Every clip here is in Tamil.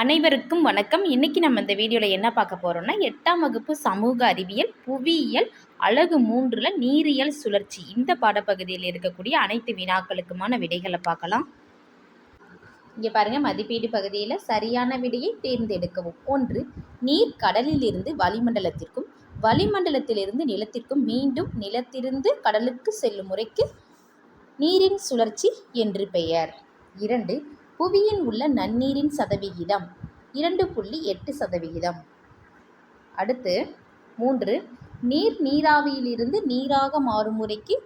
அனைவருக்கும் வணக்கம். இன்னைக்கு நம்ம இந்த வீடியோவில் என்ன பார்க்க போகிறோம்னா எட்டாம் வகுப்பு சமூக அறிவியல் புவியியல் அழகு மூன்றில் நீரியல் சுழற்சி இந்த பாடப்பகுதியில் இருக்கக்கூடிய அனைத்து வினாக்களுக்குமான விடைகளை பார்க்கலாம். இங்கே பாருங்க மதிப்பீடு பகுதியில் சரியான விடையை தேர்ந்தெடுக்கவும். ஒன்று நீர் கடலிலிருந்து வளிமண்டலத்திற்கும் வளிமண்டலத்திலிருந்து நிலத்திற்கும் மீண்டும் நிலத்திலிருந்து கடலுக்கு செல்லும் முறைக்கு நீரின் சுழற்சி என்று பெயர். இரண்டு புவியின் உள்ள நன்னீரின் சதவிகிதம் இரண்டு புள்ளி எட்டு சதவிகிதம். அடுத்து மூன்று நீர் நீராவியிலிருந்து நீராக மாறும் முறைக்கு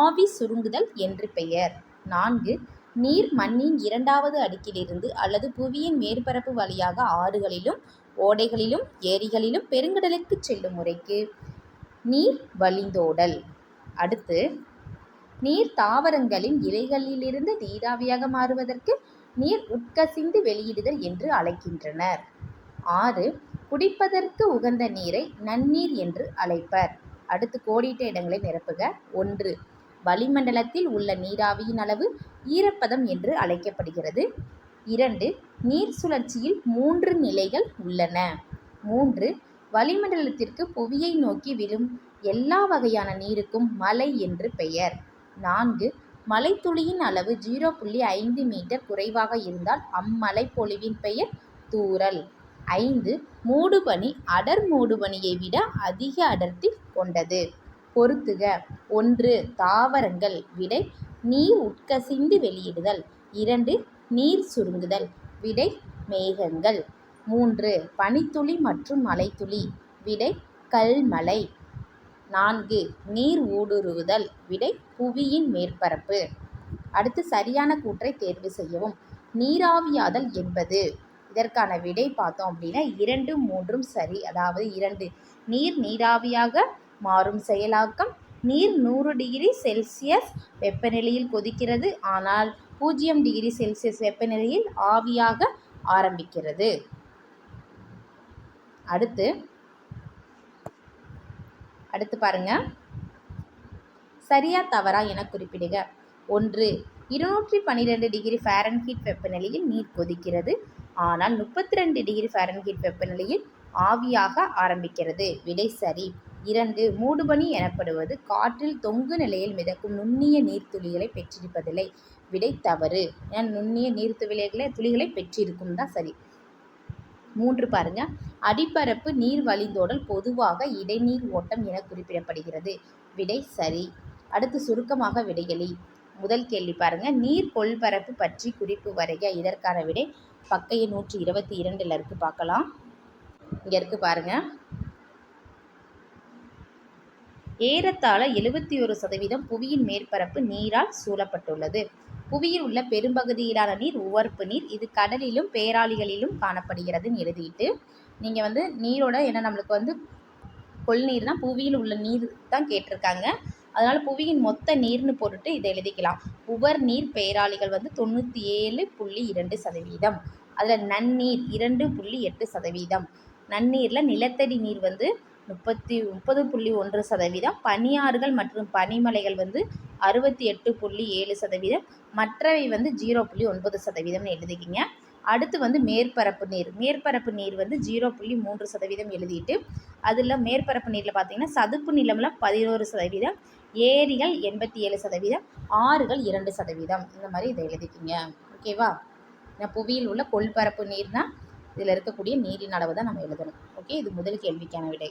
ஆவி சுருங்குதல் என்று பெயர். நான்கு நீர் மண்ணின் இரண்டாவது அடுக்கிலிருந்து அல்லது புவியின் மேற்பரப்பு வழியாக ஆறுகளிலும் ஓடைகளிலும் ஏரிகளிலும் பெருங்கடலுக்கு செல்லும் முறைக்கு நீர் வழிந்தோடல். அடுத்து நீர் தாவரங்களின் இலைகளிலிருந்து நீராவியாக மாறுவதற்கு நீர் உட்கசிந்து வெளியிடுதல் என்று அழைக்கின்றனர். ஆறு குடிப்பதற்கு உகந்த நீரை நன்னீர் என்று அழைப்பர். அடுத்து கோடிட்ட இடங்களை நிரப்புக. ஒன்று வளிமண்டலத்தில் உள்ள நீராவியின் அளவு ஈரப்பதம் என்று அழைக்கப்படுகிறது. இரண்டு நீர் சுழற்சியில் மூன்று நிலைகள் உள்ளன. மூன்று வளிமண்டலத்திற்கு புவியை நோக்கி விழும் எல்லா வகையான நீருக்கும் மலை என்று பெயர். நான்கு மழைத்துளியின் அளவு ஜீரோ புள்ளி ஐந்து மீட்டர் குறைவாக இருந்தால் அம்மழைப்பொழிவின் பெயர் தூறல் ஐந்து மூடுபனி அடர் மூடுபனியை விட அதிக அடர்த்தி கொண்டது. பொருத்துக. ஒன்று தாவரங்கள். விடை நீர் உட்கசிந்து வெளியிடுதல். இரண்டு நீர் சுருங்குதல். விடை மேகங்கள். மூன்று பனித்துளி மற்றும் மலைத்துளி. விடை கல்மலை நான்கு நீர் ஊடுருவுதல் விடை புவியின் மேற்பரப்பு. அடுத்து சரியான கூற்றை தேர்வு செய்யவும். நீராவியாதல் என்பது இதற்கான விடை பார்த்தோம் அப்படின்னா இரண்டு மூன்றும் சரி. அதாவது இரண்டு நீர் நீராவியாக மாறும் செயலாக்கம். நீர் நூறு டிகிரி செல்சியஸ் வெப்பநிலையில் கொதிக்கிறது ஆனால் பூஜ்ஜியம் டிகிரி செல்சியஸ் வெப்பநிலையில் ஆவியாக ஆரம்பிக்கிறது. அடுத்து அடுத்து பாருங்க. சரியா தவறா என குறிப்பிடுக. ஒன்று இருநூற்றி பன்னிரெண்டு டிகிரி ஃபேரன்ஹீட் வெப்பநிலையில் நீர் கொதிக்கிறது. ஆனால் முப்பத்தி ரெண்டு டிகிரி ஃபேரன்ஹீட் வெப்பநிலையில் ஆவியாக ஆரம்பிக்கிறது. விடை சரி. இரண்டு மூடுபனி எனப்படுவது காற்றில் தொங்கு நிலையில் மிதக்கும் நுண்ணிய நீர்த்துளிகளை பெற்றிருப்பதில்லை. விடை தவறு. ஏன்? நுண்ணிய நீர்த்துளிகளை துளிகளை பெற்றிருக்கும் தான் சரி. மூன்று பாருங்க. அடிப்பரப்பு நீர் வழிந்தோடல் பொதுவாக இடைநீர் ஓட்டம் என குறிப்பிடப்படுகிறது. விடை சரி. அடுத்து சுருக்கமாக விடைகளி. முதல் கேள்வி பாருங்க. நீர் கொள்பரப்பு பற்றி குறிப்பு வரைக. இதற்கான விடை பக்கைய நூற்றி இருபத்தி இரண்டில் இருக்கு. பார்க்கலாம். இங்க இருக்கு பாருங்க. ஏறத்தாழ எழுபத்தி ஒரு சதவீதம் புவியின் மேற்பரப்பு நீரால் சூழப்பட்டுள்ளது. புவியில் உள்ள பெரும்பகுதியிலான நீர் உவர்ப்பு நீர். இது கடலிலும் பேராளிகளிலும் காணப்படுகிறதுன்னு எழுதிட்டு நீங்கள் வந்து நீரோட ஏன்னா நம்மளுக்கு வந்து கொள்நீர் தான் புவியில் உள்ள நீர் தான் கேட்டிருக்காங்க. அதனால் புவியின் மொத்த நீர்னு போட்டுட்டு இதை எழுதிக்கலாம். உவர் நீர் பேராளிகள் வந்து தொண்ணூற்றி ஏழு புள்ளி இரண்டு சதவீதம். அதில் நன்னீர் இரண்டு புள்ளி எட்டு சதவீதம். நன்னீரில் நிலத்தடி நீர் வந்து முப்பத்தி முப்பது புள்ளி ஒன்று சதவீதம். பனியாறுகள் மற்றும் பனிமலைகள் வந்து அறுபத்தி எட்டு புள்ளி ஏழு சதவீதம். மற்றவை வந்து ஜீரோ புள்ளி ஒன்பது சதவீதம்னு எழுதிக்கிங்க. அடுத்து வந்து மேற்பரப்பு நீர். மேற்பரப்பு நீர் வந்து ஜீரோ புள்ளி மூன்று சதவீதம் எழுதிட்டு அதில் மேற்பரப்பு நீரில் பார்த்தீங்கன்னா சதுப்பு நிலமில் பதினோரு சதவீதம் ஏரிகள் எண்பத்தி ஏழு சதவீதம் ஆறுகள் இரண்டு சதவீதம். இந்த மாதிரி இதை எழுதிக்கிங்க. ஓகேவா புவியில் உள்ள கொள்பரப்பு நீர்னால் இதில் இருக்கக்கூடிய நீரின் அளவு தான் நம்ம எழுதணும். ஓகே இது முதல் கேள்விக்கான விடை.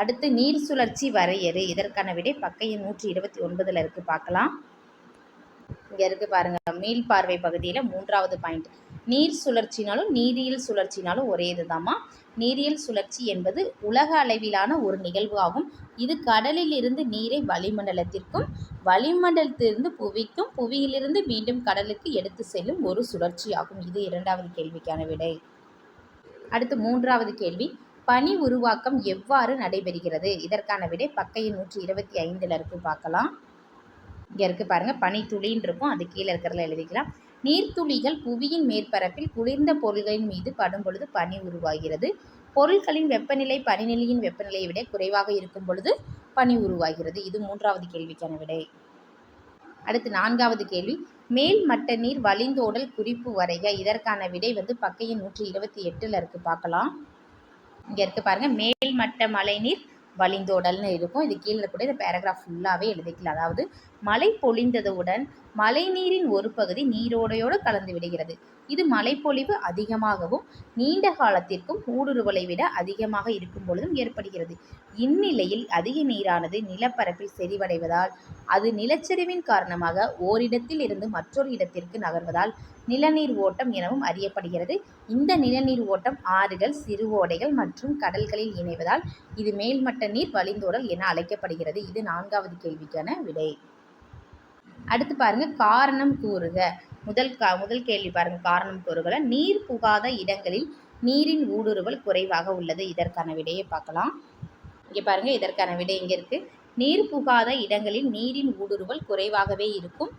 அடுத்து நீர் சுழற்சி வரையறு. இதற்கான விடை பக்கையின் நூற்றி இருபத்தி ஒன்பதில் இருக்குது பார்க்கலாம். இங்கே இருக்குது பாருங்கள் மீள் பார்வை பகுதியில் மூன்றாவது பாயிண்ட். நீர் சுழற்சினாலும் நீரியல் சுழற்சினாலும் ஒரே இதுதாம்மா. நீரியல் சுழற்சி என்பது உலக அளவிலான ஒரு நிகழ்வு ஆகும். இது கடலில் இருந்து நீரை வளிமண்டலத்திற்கும் வளிமண்டலத்திலிருந்து புவிக்கும் புவியிலிருந்து மீண்டும் கடலுக்கு எடுத்து செல்லும் ஒரு சுழற்சி ஆகும். இது இரண்டாவது கேள்விக்கான விடை. அடுத்து மூன்றாவது கேள்வி. பனி உருவாக்கம் எவ்வாறு நடைபெறுகிறது? இதற்கான விடை பக்கையின் நூற்றி இருபத்தி ஐந்தில் இருக்கு பார்க்கலாம். இங்கே இருக்குது பாருங்கள் பனி இருக்கும். அது கீழே இருக்கிறதுல எழுதிக்கலாம். நீர்த்துளிகள் புவியின் மேற்பரப்பில் குளிர்ந்த பொருள்களின் மீது படும் பொழுது பனி உருவாகிறது. பொருட்களின் வெப்பநிலை பனிநிலையின் வெப்பநிலையை விட குறைவாக இருக்கும் பொழுது பனி உருவாகிறது. இது மூன்றாவது கேள்விக்கான விடை. அடுத்து நான்காவது கேள்வி. மேல் மட்ட நீர் வழிந்தோடல் குறிப்பு வரைக. இதற்கான விடை வந்து பக்கையின் நூற்றி இருபத்தி எட்டில் இருக்குது பார்க்கலாம். இங்கே இருக்குது பாருங்கள் மேல்மட்ட மழைநீர் வழிந்தோடல்னு இருக்கும். இது கீழே கூட இந்த பேராகிராஃப் ஃபுல்லாகவே எழுதிக்கலாம். அதாவது மழை பொழிந்ததுடன் மழைநீரின் ஒரு பகுதி நீரோடையோடு கலந்து விடுகிறது. இது மழைப்பொழிவு அதிகமாகவும் நீண்ட காலத்திற்கும் ஊடுருவலை விட அதிகமாக இருக்கும் பொழுதும் ஏற்படுகிறது. இந்நிலையில் அதிக நீரானது நிலப்பரப்பில் செறிவடைவதால் அது நிலச்சரிவின் காரணமாக ஓரிடத்தில் இருந்து மற்றொரு இடத்திற்கு நகர்வதால் நிலநீர் ஓட்டம் எனவும் அறியப்படுகிறது. இந்த நிலநீர் ஓட்டம் ஆறுகள் சிறு ஓடைகள் மற்றும் கடல்களில் இணைவதால் இது மேல்மட்ட நீர் வழிந்தோடல் என அழைக்கப்படுகிறது. இது நான்காவது கேள்விக்கான விடை. அடுத்து பாருங்க காரணம் கூறுக. முதல் கா முதல் கேள்வி பாருங்க காரணம் கூறுகளை. நீர் புகாத இடங்களில் நீரின் ஊடுருவல் குறைவாக உள்ளது. இதற்கான விடையை பார்க்கலாம். இங்கே பாருங்க இதற்கான விடை இங்கே இருக்கு? நீர் புகாத இடங்களில் நீரின் ஊடுருவல் குறைவாகவே இருக்கும்.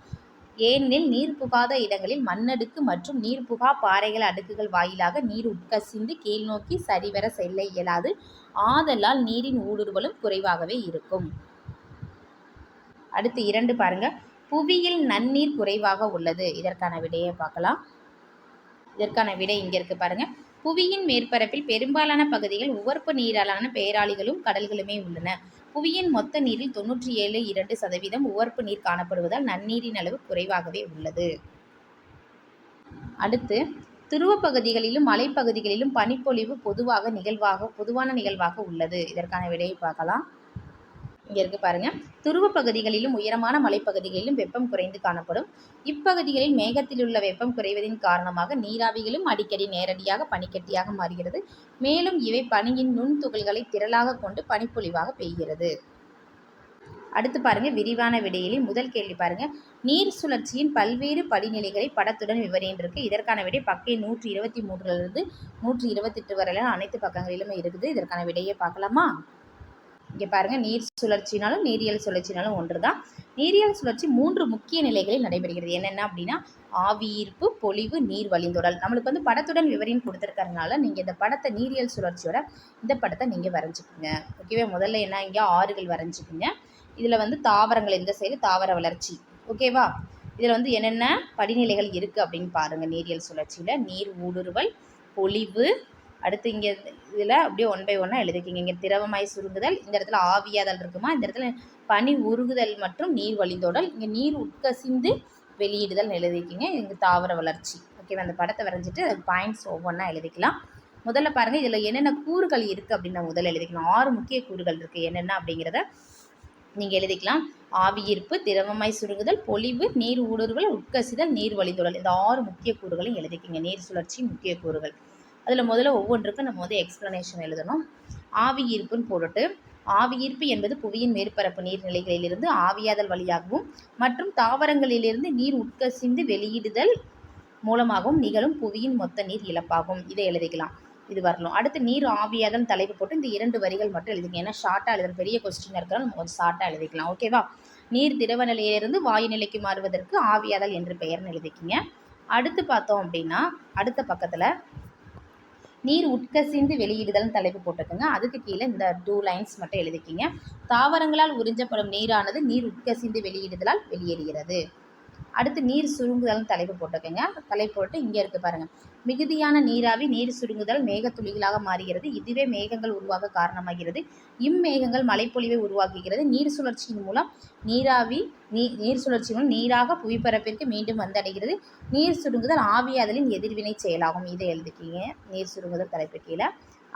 ஏனெனில் நீர் புகாத இடங்களில் மண்ணடுக்கு மற்றும் நீர் புகா பாறைகள் அடுக்குகள் வாயிலாக நீர் உட்கசிந்து கீழ்நோக்கி சரிவர செல்ல இயலாது. ஆதலால் நீரின் ஊடுருவலும் குறைவாகவே இருக்கும். அடுத்து இரண்டு பாருங்கள் புவியில் நன்னீர் குறைவாக உள்ளது. இதற்கான விடையை பார்க்கலாம். இதற்கான விடை இங்கே இருக்கு பாருங்க. புவியின் மேற்பரப்பில் பெரும்பாலான பகுதிகள் உவர்ப்பு நீராலான பேராளிகளும் கடல்களுமே உள்ளன. புவியின் மொத்த நீரில் தொன்னூற்றி ஏழு இரண்டு சதவீதம் உவர்ப்பு நீர் காணப்படுவதால் நன்னீரின் அளவு குறைவாகவே உள்ளது. அடுத்து துருவ பகுதிகளிலும் மலைப்பகுதிகளிலும் பனிப்பொழிவு பொதுவாக நிகழ்வாக பொதுவான நிகழ்வாக உள்ளது. இதற்கான விடையை பார்க்கலாம். இங்கே இருக்குது பாருங்கள் துருவ பகுதிகளிலும் உயரமான மலைப்பகுதிகளிலும் வெப்பம் குறைந்து காணப்படும். இப்பகுதிகளில் மேகத்தில் உள்ள வெப்பம் குறைவதின் காரணமாக நீராவிகளும் அடிக்கடி நேரடியாக பனிக்கட்டியாக மாறுகிறது. மேலும் இவை பனியின் நுண்துகள்களை திரளாக கொண்டு பனிப்பொழிவாக பெய்கிறது. அடுத்து பாருங்க விரிவான விடையிலே முதல் கேள்வி பாருங்க. நீர் சுழற்சியின் பல்வேறு படிநிலைகளை படத்துடன் விவரின்றிருக்கு இதற்கான விடை பக்கை நூற்றி இருபத்தி மூன்றுலேருந்து நூற்றி இருபத்தெட்டு வரையில அனைத்து பக்கங்களிலுமே இருக்குது. இதற்கான விடையை பார்க்கலாமா? இங்கே பாருங்கள் நீர் சுழற்சினாலும் நீரியல் சுழற்சினாலும் ஒன்று தான் நீரியல் சுழற்சி மூன்று முக்கிய நிலைகளில் நடைபெறுகிறது. என்னென்ன அப்படின்னா ஆவியீர்ப்பு பொலிவு பொழிவு நீர் வழிந்தொடல். நம்மளுக்கு வந்து படத்துடன் விவரின்னு கொடுத்துருக்கறதுனால நீங்கள் இந்த படத்தை நீரியல் சுழற்சியோட இந்த படத்தை நீங்கள் வரைஞ்சிக்குங்க. ஓகேவே? முதல்ல என்ன இங்கே ஆறுகள் வரைஞ்சிக்குங்க. இதில் வந்து தாவரங்கள் இந்த சைடு தாவர வளர்ச்சி. ஓகேவா? இதில் வந்து என்னென்ன படிநிலைகள் இருக்குது அப்படின்னு பாருங்கள் நீரியல் சுழற்சியில் நீர் ஊடுருவல் பொழிவு அடுத்து இங்கே இதில் அப்படியே ஒன் பை ஒன்னாக எழுதிக்கிங்க இங்கே திரவமாய் சுருங்குதல் இந்த இடத்துல ஆவியாதல் இருக்குமா? இந்த இடத்துல பனி உருகுதல் மற்றும் நீர் வழிந்தோடல் இங்கே நீர் உட்கசிந்து வெளியிடுதல் எழுதிக்கிங்க இங்கே தாவர வளர்ச்சி. ஓகேவா அந்த படத்தை வரைஞ்சிட்டு அது பாயிண்ட்ஸ் ஒவ்வொன்றா எழுதிக்கலாம். முதல்ல பாருங்கள் இதில் என்னென்ன கூறுகள் இருக்குது அப்படின்னு நான் முதல்ல எழுதிக்கலாம் ஆறு முக்கிய கூறுகள் இருக்குது என்னென்ன அப்படிங்கிறத நீங்கள் எழுதிக்கலாம். ஆவியீர்ப்பு திரவமாய் சுருங்குதல் பொலிவு நீர் ஊடுருவல் உட்கசிதல் நீர் வழிந்தோடல். இந்த ஆறு முக்கிய கூறுகளையும் எழுதிக்கிங்க. நீர் சுழற்சி முக்கிய கூறுகள். அதில் முதல்ல ஒவ்வொன்றுக்கும் நம்ம வந்து எக்ஸ்ப்ளனேஷன் எழுதணும். ஆவி ஈர்ப்புன்னு போட்டுட்டு ஆவியீர்ப்பு என்பது புவியின் மேற்பரப்பு நீர்நிலைகளிலிருந்து ஆவியாதல் வழியாகவும் மற்றும் தாவரங்களிலிருந்து நீர் உட்கசிந்து வெளியிடுதல் மூலமாகவும் நிகழும் புவியின் மொத்த நீர் இழப்பாகும். இதை எழுதிக்கலாம். இது வரணும். அடுத்து நீர் ஆவியாதல் தலைப்பு போட்டு இந்த இரண்டு வரிகள் மட்டும் எழுதிங்க. ஏன்னா ஷார்ட்டாக எழுதுற பெரிய கொஸ்டின் இருக்கிறால் நம்ம கொஞ்சம் ஷார்ட்டாக எழுதிக்கலாம். ஓகேவா நீர் திரவ நிலையிலிருந்து வாயு நிலைக்கு மாறுவதற்கு ஆவியாதல் என்று பெயர்னு எழுதிக்கிங்க. அடுத்து பார்த்தோம் அப்படின்னா அடுத்த பக்கத்தில் நீர் உட்கசிந்து வெளியிடுதல்னு தலைப்பு போட்டுக்கோங்க அதுக்கு கீழே இந்த டூ லைன்ஸ் மட்டும் எழுதிக்கிங்க. தாவரங்களால் உறிஞ்சப்படும் நீரானது நீர் உட்கசிந்து வெளியிடுதலால் வெளியேறுகிறது. அடுத்து நீர் சுருங்குதல்னு தலைப்பு போட்டுக்கோங்க தலைப்பு போட்டு இங்கே இருக்குது பாருங்கள் மிகுதியான நீராவி நீர் சுருங்குதல் மேகத்துளிகளாக மாறுகிறது. இதுவே மேகங்கள் உருவாக காரணமாகிறது. இம்மேகங்கள் மழைப்பொழிவை உருவாக்குகிறது. நீர் சுழற்சியின் மூலம் நீராவி நீ நீர் சுழற்சி மூலம் நீராக புவிப்பரப்பிற்கு மீண்டும் வந்தடைகிறது. நீர் சுருங்குதல் ஆவியாதலின் எதிர்வினை செயலாகும். இதை எழுதிக்கிங்க. நீர் சுருங்குதல் தலைப்பு கீழே.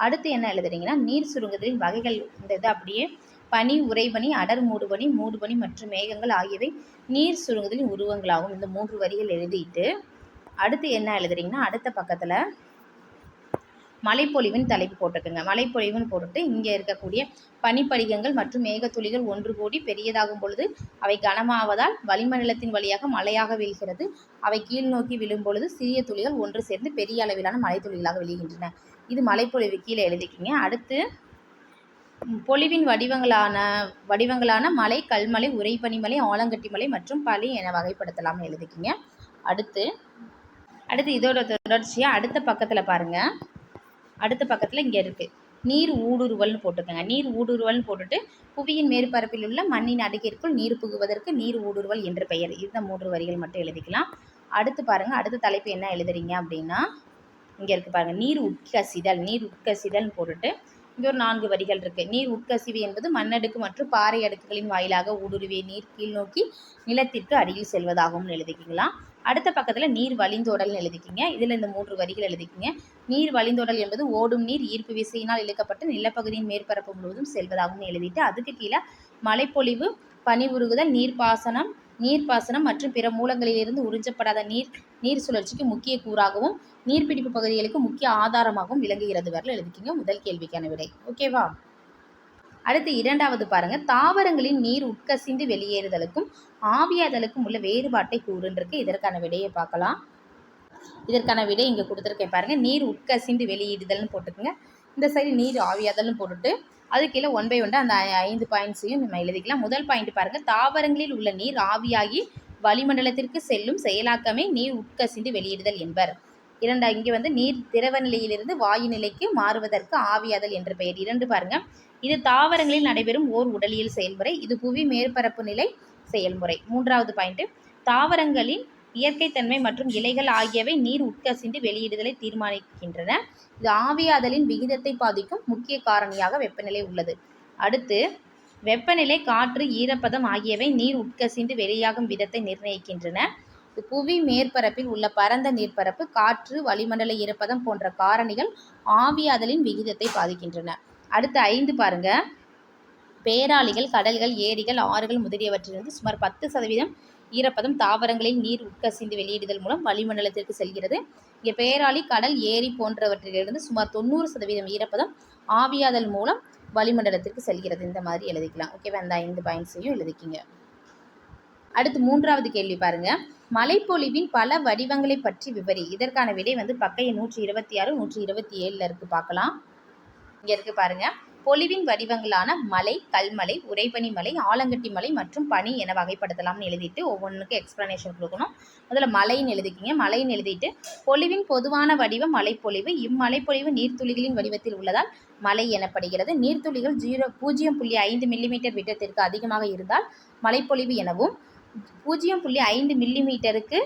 அடுத்து என்ன எழுதுறீங்கன்னா நீர் சுருங்குதலின் வகைகள் இந்த இதை அப்படியே பனி உறைபனி அடர் மூடுபனி மூடுபனி மற்றும் மேகங்கள் ஆகியவை நீர் சுருங்குதலின் உருவங்களாகும். இந்த மூன்று வரிகள் எழுதிட்டு அடுத்து என்ன எழுதுறீங்கன்னா அடுத்த பக்கத்தில் மலைப்பொழிவின் தலைப்பு போட்டுக்கோங்க மலைப்பொழிவுன்னு போட்டுட்டு இங்கே இருக்கக்கூடிய பனிப்படிகங்கள் மற்றும் மேகத்துளிகள் ஒன்று கூடி பெரியதாகும் பொழுது அவை கனமாவதால் வளிமண்டலத்தின் வழியாக மழையாக வீழ்கிறது. அவை கீழ் நோக்கி விழும் பொழுது சிறிய துளிகள் ஒன்று சேர்ந்து பெரிய அளவிலான மலைத்துளிகளாக விழுகின்றன. இது மலைப்பொழிவு கீழே எழுதிக்கிங்க. அடுத்து பொழிவின் வடிவங்களான வடிவங்களான மலை கல்மலை உறைபனிமலை ஆலங்கட்டி மலை மற்றும் பளி என வகைப்படுத்தலாம் எழுதிக்கிங்க அடுத்து அடுத்து இதோட தொடர்ச்சியாக அடுத்த பக்கத்தில் பாருங்கள் அடுத்த பக்கத்தில் இங்கே இருக்குது நீர் ஊடுருவல்னு போட்டுக்கோங்க நீர் ஊடுருவல்னு போட்டுட்டு புவியின் மேற்பரப்பில் உள்ள மண்ணின் அடுக்கிற்குள் நீர் புகுவதற்கு நீர் ஊடுருவல் என்று பெயர். இந்த மூன்று வரிகள் மட்டும் எழுதிக்கலாம். அடுத்து பாருங்கள் அடுத்த தலைப்பு என்ன எழுதுறீங்க அப்படின்னா இங்கே இருக்குது பாருங்கள் நீர் உட்கசிதல் நீர் உட்கசிதல்னு போட்டுட்டு இங்கே ஒரு நான்கு வரிகள் இருக்குது நீர் உட்கசிவு என்பது மண்ணடுக்கு மற்றும் பாறை அடுக்குகளின் வாயிலாக ஊடுருவிய நீர் கீழ் நோக்கி நிலத்திற்கு அடியில் செல்வதாகவும் எழுதிக்கலாம் அடுத்த பக்கத்தில் நீர் வழிந்தோடல்னு எழுதிக்கிங்க. இதில் இந்த மூன்று வரிகள் எழுதிக்கிங்க. நீர் வழிந்தோடல் என்பது ஓடும் நீர் ஈர்ப்பு விசையினால் இழுக்கப்பட்டு நிலப்பகுதியின் மேற்பரப்பு முழுவதும் செல்வதாகவும் எழுதிட்டு அதுக்கு கீழே மழைப்பொழிவு பனிவுருகுதல் நீர்ப்பாசனம் நீர்ப்பாசனம் மற்றும் பிற மூலங்களிலிருந்து உறிஞ்சப்படாத நீர் நீர் சுழற்சிக்கு முக்கிய கூறாகவும் நீர்பிடிப்பு பகுதிகளுக்கு முக்கிய ஆதாரமாகவும் விளங்குகிறது. வரல எழுதிக்கிங்க. முதல் கேள்விக்கான விடை. ஓகேவா அடுத்து இரண்டாவது பாருங்க. தாவரங்களின் நீர் உட்கசிந்து வெளியேறுதலுக்கும் ஆவியாதலுக்கும் உள்ள வேறுபாட்டை கூறுன்றிருக்கு. இதற்கான விடையை பார்க்கலாம். இதற்கான விடை இங்கே கொடுத்துருக்கேன் பாருங்கள் நீர் உட்கசிந்து வெளியிடுதல்னு போட்டுக்கோங்க. இந்த சைடு நீர் ஆவியாதல்னு போட்டுட்டு அது கீழே ஒன் பை ஒன்று அந்த ஐந்து பாயிண்ட்ஸையும் நம்ம எழுதிக்கலாம். முதல் பாயிண்ட் பாருங்கள் தாவரங்களில் உள்ள நீர் ஆவியாகி வளிமண்டலத்திற்கு செல்லும் செயலாக்கமே நீர் உட்கசிந்து வெளியிடுதல் என்பர். இரண்டா இங்கே வந்து நீர் திரவ நிலையிலிருந்து வாயு நிலைக்கு மாறுவதற்கு ஆவியாதல் என்ற பெயர். இரண்டு பாருங்க. இது தாவரங்களில் நடைபெறும் ஓர் உடலியல் செயல்முறை. இது புவி மேற்பரப்பு நிலை செயல்முறை. மூன்றாவது பாயிண்ட் தாவரங்களின் இயற்கைத்தன்மை மற்றும் இலைகள் ஆகியவை நீர் உட்கசிந்து வெளியிடுதலை தீர்மானிக்கின்றன. இது ஆவியாதலின் விகிதத்தை பாதிக்கும் முக்கிய காரணியாக வெப்பநிலை உள்ளது. அடுத்து வெப்பநிலை காற்று ஈரப்பதம் ஆகியவை நீர் உட்கசிந்து வெளியாகும் விதத்தை நிர்ணயிக்கின்றன. புவி மேற்பரப்பில் உள்ள பரந்த நீர்ப்பரப்பு காற்று வளிமண்டல ஈரப்பதம் போன்ற காரணிகள் ஆவியாதலின் விகிதத்தை பாதிக்கின்றன. அடுத்து ஐந்து பாருங்க. பேராளிகள் கடல்கள் ஏரிகள் ஆறுகள் முதலியவற்றிலிருந்து சுமார் பத்து சதவீதம் ஈரப்பதம் தாவரங்களில் நீர் உட்கசிந்து வெளியிடுதல் மூலம் வளிமண்டலத்திற்கு செல்கிறது. இங்கே பேராளி கடல் ஏரி போன்றவற்றிலிருந்து சுமார் தொண்ணூறு சதவீதம் ஈரப்பதம் ஆவியாதல் மூலம் வளிமண்டலத்திற்கு செல்கிறது. இந்த மாதிரி எழுதிக்கலாம். ஓகேவா அந்த ஐந்து பாயிண்ட்ஸையும் எழுதிக்கிங்க. அடுத்து மூன்றாவது கேள்வி பாருங்க. மலைப்பொழிவின் பல வடிவங்களை பற்றி விவரி. இதற்கான விடை வந்து பக்கைய நூற்றி இருபத்தி ஆறு நூற்றி இருபத்தி ஏழில் இருக்கு. பார்க்கலாம். இங்கே இருக்கு பாருங்கள் பொலிவின் வடிவங்களான மலை கல்மலை உறைபனி மலை ஆலங்கட்டி மலை மற்றும் பனி என வகைப்படுத்தலாம்னு எழுதிட்டு ஒவ்வொன்றுக்கும் எக்ஸ்ப்ளனேஷன் கொடுக்கணும். முதல்ல மலைன்னு எழுதிக்கிங்க. மலைன்னு எழுதிட்டு பொலிவின் பொதுவான வடிவம் மலைப்பொழிவு. இம்மலைப்பொழிவு நீர்த்துளிகளின் வடிவத்தில் உள்ளதால் மலை எனப்படுகிறது. நீர்த்துளிகள் ஜீரோ பூஜ்ஜியம் புள்ளி ஐந்து மில்லிமீட்டர் விட்டத்திற்கு அதிகமாக இருந்தால் மலைப்பொழிவு எனவும் பூஜ்ஜியம் புள்ளி ஐந்து மில்லிமீட்டருக்கு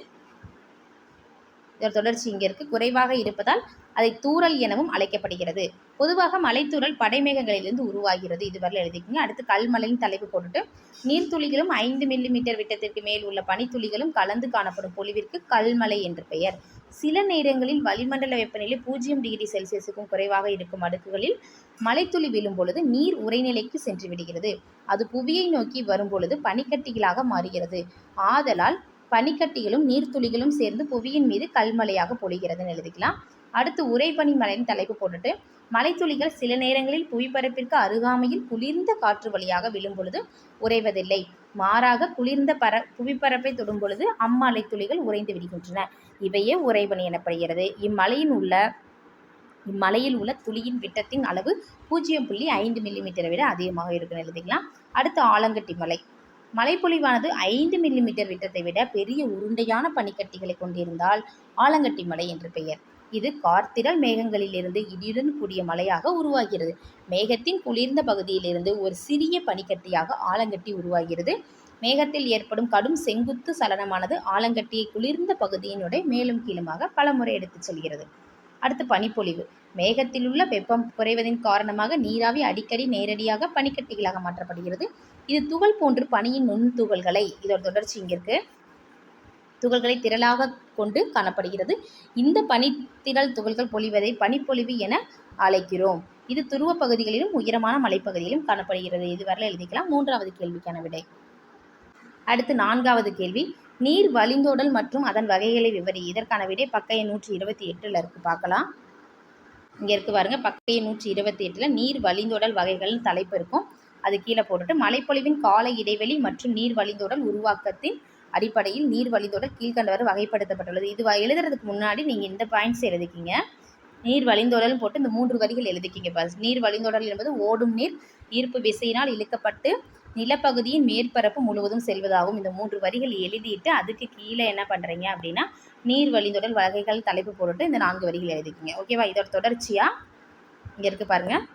இதோட தொடர்ச்சி இங்கே இருக்குது குறைவாக இருப்பதால் அதை தூறல் எனவும் அழைக்கப்படுகிறது. பொதுவாக மலைத்தூரல் படைமேகங்களிலிருந்து உருவாகிறது. இதுவரை எழுதிக்கோங்க அடுத்து கல்மலையின் தலைப்பு போட்டுட்டு நீர்த்துளிகளும் ஐந்து மில்லிமீட்டர் விட்டத்திற்கு மேல் உள்ள பனித்துளிகளும் கலந்து காணப்படும் பொழிவிற்கு கல்மலை என்று பெயர். சில நேரங்களில் வளிமண்டல வெப்பநிலை பூஜ்ஜியம் டிகிரி செல்சியஸுக்கும் குறைவாக இருக்கும் அடுக்குகளில் மலைத்துளி விழும் பொழுது நீர் உறைநிலைக்கு சென்று விடுகிறது. அது புவியை நோக்கி வரும் பொழுது பனிக்கட்டிகளாக மாறுகிறது. ஆதலால் பனிக்கட்டிகளும் நீர்த்துளிகளும் சேர்ந்து புவியின் மீது கல்மலையாக பொழிகிறதுன்னு எழுதிக்கலாம். அடுத்து உறைபனி மலையின் தலைப்பு போட்டுட்டு மலைத்துளிகள் சில நேரங்களில் புவிப்பரப்பிற்கு அருகாமையில் குளிர்ந்த காற்று வழியாக விழும் பொழுது உறைவதில்லை. மாறாக குளிர்ந்த பர புவிப்பரப்பை தொடும் பொழுது அம்மலை துளிகள் உறைந்து விடுகின்றன. இவையே உறைபனி எனப்படுகிறது. இம்மலையின் உள்ள இம்மலையில் உள்ள துளியின் விட்டத்தின் அளவு பூஜ்ஜியம் புள்ளி ஐந்து மில்லிமீட்டரை விட அதிகமாக இருக்குன்னு எழுதிக்கலாம். அடுத்து ஆலங்கட்டி மலை. மழைப்பொழிவானது ஐந்து மில்லிமீட்டர் விட்டத்தை விட பெரிய உருண்டையான பனிக்கட்டிகளை கொண்டிருந்தால் ஆலங்கட்டி மலை என்று பெயர். இது கார்த்திரல் மேகங்களிலிருந்து இடியுடன் கூடிய மலையாக உருவாகிறது. மேகத்தின் குளிர்ந்த பகுதியிலிருந்து ஒரு சிறிய பனிக்கட்டியாக ஆலங்கட்டி உருவாகிறது. மேகத்தில் ஏற்படும் கடும் செங்குத்து சலனமானது ஆலங்கட்டியை குளிர்ந்த பகுதியினுடைய மேலும் கீழுமாக பலமுறை எடுத்துச் செல்கிறது. அடுத்து பனிப்பொழிவு. மேகத்திலுள்ள வெப்பம் குறைவதின் காரணமாக நீராவி அடிக்கடி நேரடியாக பனிக்கட்டிகளாக மாற்றப்படுகிறது. இது துகள் போன்று பனியின் நுண்துகள்களை இதோட தொடர்ச்சி இங்கே இருக்கு. துகள்களை திரளாக கொண்டு காணப்படுகிறது. இந்த பனித்திரள் துகள்கள் பொழிவதை பனிப்பொழிவு என அழைக்கிறோம். இது துருவ பகுதிகளிலும் உயரமான மலைப்பகுதியிலும் காணப்படுகிறது. இதுவரை எழுதிக்கலாம். மூன்றாவது கேள்விக்கான விடை. அடுத்து நான்காவது கேள்வி. நீர் வழிந்தோடல் மற்றும் அதன் வகைகளை விவரி. இதற்கான விடை பக்கைய நூற்றி இருபத்தி எட்டில் இருக்குது பார்க்கலாம். இங்கே இருக்குது பாருங்க. பக்கைய நூற்றி இருபத்தி எட்டில் நீர் வழிந்தோடல் வகைகள்னு தலைப்பு இருக்கும். அது கீழே போட்டுட்டு மழைப்பொழிவின் கால இடைவெளி மற்றும் நீர் வழிந்தோடல் உருவாக்கத்தின் அடிப்படையில் நீர் வழிந்தோடல் கீழ்கண்டவாறு வகைப்படுத்தப்பட்டுள்ளது. இது வ- எழுதுறதுக்கு முன்னாடி நீங்கள் இந்த பாயிண்ட்ஸ் எழுதிக்கிங்க. நீர் வழிந்தோடல் போட்டு இந்த மூன்று வரிகள் எழுதிக்கிங்க பாஸ் நீர் வழிந்தோடல் என்பது ஓடும் நீர் ஈர்ப்பு விசையினால் இழுக்கப்பட்டு நிலப்பகுதியின் மேற்பரப்பு முழுவதும் செல்வதாகவும் இந்த மூன்று வரிகள் எழுதிட்டு அதுக்கு கீழே என்ன பண்ணுறீங்க அப்படின்னா நீர் வழிந்தொடர் வகைகள் தலைப்பு போட்டுட்டு இந்த நான்கு வரிகள் எழுதிக்கிங்க. ஓகேவா இதோட தொடர்ச்சியாக இங்கே இருக்குது பாருங்கள்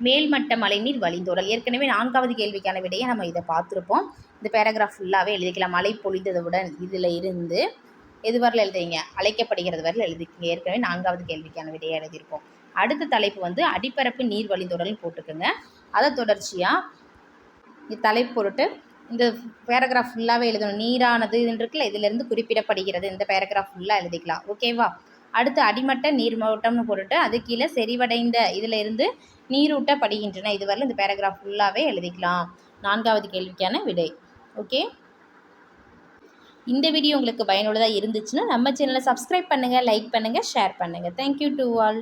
மேல்மட்ட மழைநீர் வழிந்தோடல் ஏற்கனவே நான்காவது கேள்விக்கான விடையை நம்ம இதை பார்த்துருப்போம். இந்த பேராகிராஃப் ஃபுல்லாகவே எழுதிக்கலாம். மழை பொழிந்ததுடன் இதில் இருந்து எது வரல எழுதுறீங்க? அழைக்கப்படுகிறது வரல எழுதிக்கிங்க. ஏற்கனவே நான்காவது கேள்விக்கான விடையை எழுதியிருப்போம். அடுத்த தலைப்பு வந்து அடிப்பரப்பு நீர் வழிந்தோடல்னு போட்டுக்கோங்க. அதை தொடர்ச்சியாக தலைப்பு பொருட்டு இந்த பேராகிராஃப் ஃபுல்லாகவே எழுதணும். நீரானது இருக்குல்ல இதிலிருந்து குறிப்பிடப்படுகிறது. இந்த பேராகிராஃப் ஃபுல்லாக எழுதிக்கலாம். ஓகேவா அடுத்து அடிமட்ட நீர்மோட்டம்னு போட்டுட்டு அது கீழே செறிவடைந்த இதில் இருந்து நீரூட்டப்படுகின்றன. இதுவரையில் இந்த பேராகிராஃப் ஃபுல்லாகவே எழுதிக்கலாம். நான்காவது கேள்விக்கான விடை. ஓகே இந்த வீடியோ உங்களுக்கு பயனுள்ளதாக இருந்துச்சுன்னா நம்ம சேனலை சப்ஸ்கிரைப் பண்ணுங்கள் லைக் பண்ணுங்கள் ஷேர் பண்ணுங்கள் தேங்க்யூ டு ஆல்